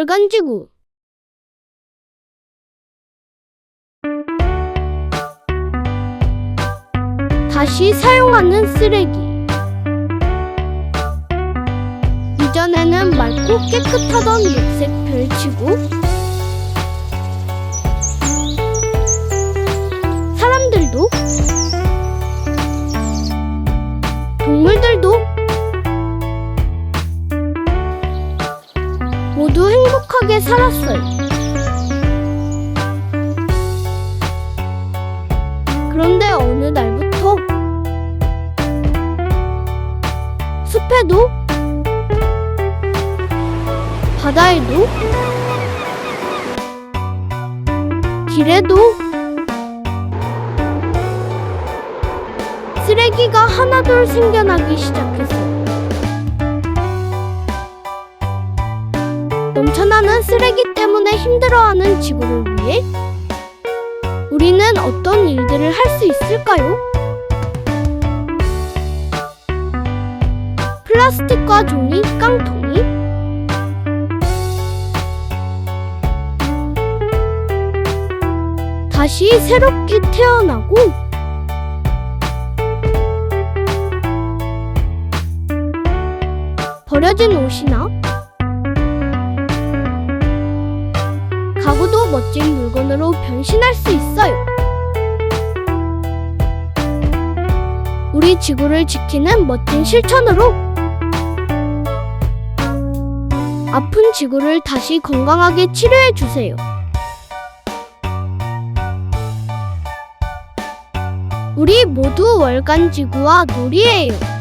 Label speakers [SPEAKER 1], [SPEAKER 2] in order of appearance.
[SPEAKER 1] 월간지구 다시 사용하는 쓰레기. 이전에는 맑고 깨끗하던 녹색 별지구 사람들도 동물들 모두 행복하게 살았어요. 그런데 어느 날부터 숲에도 바다에도 길에도 쓰레기가 하나둘 생겨나기 시작했 넘쳐나는 쓰레기 때문에 힘들어하는 지구를 위해 우리는 어떤 일들을 할 수 있을까요? 플라스틱과 종이, 깡통이 다시 새롭게 태어나고 버려진 옷이나 멋진 물건으로 변신할 수 있어요. 우리 지구를 지키는 멋진 실천으로 아픈 지구를 다시 건강하게 치료해 주세요. 우리 모두 월간 지구와 놀이에요.